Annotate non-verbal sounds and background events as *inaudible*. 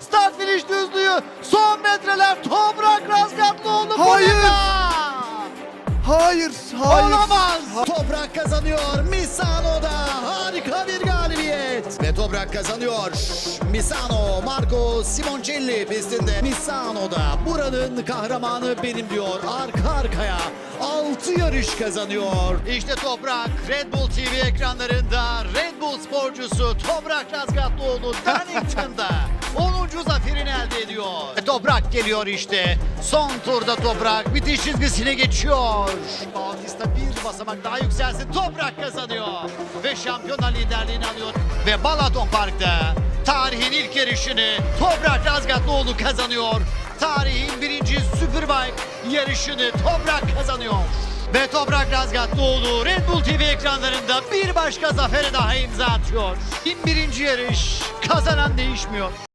Start finish düzlüğü. Son metreler Toprak Razgatlıoğlu. bu Hayır. Hayır, hayır. Olamaz. Toprak kazanıyor. Misano'da harika bir galibiyet. Ve Toprak kazanıyor. Misano, Marco Simoncelli pistinde. Misano'da buranın kahramanı benim diyor. Arka arkaya 6 yarış kazanıyor. İşte Toprak Red Bull TV ekranlarında Red Bull sporcusu Toprak Razgatlıoğlu Dunnington'da 10. *laughs* ediyor. Ve Toprak geliyor işte. Son turda Toprak bitiş çizgisine geçiyor. Bautista bir basamak daha yükselsin. Toprak kazanıyor. Ve şampiyonlar liderliğini alıyor. Ve Balaton Park'ta tarihin ilk yarışını Toprak Razgatlıoğlu kazanıyor. Tarihin birinci Superbike yarışını Toprak kazanıyor. Ve Toprak Razgatlıoğlu Red Bull TV ekranlarında bir başka zafere daha imza atıyor. 21. yarış kazanan değişmiyor.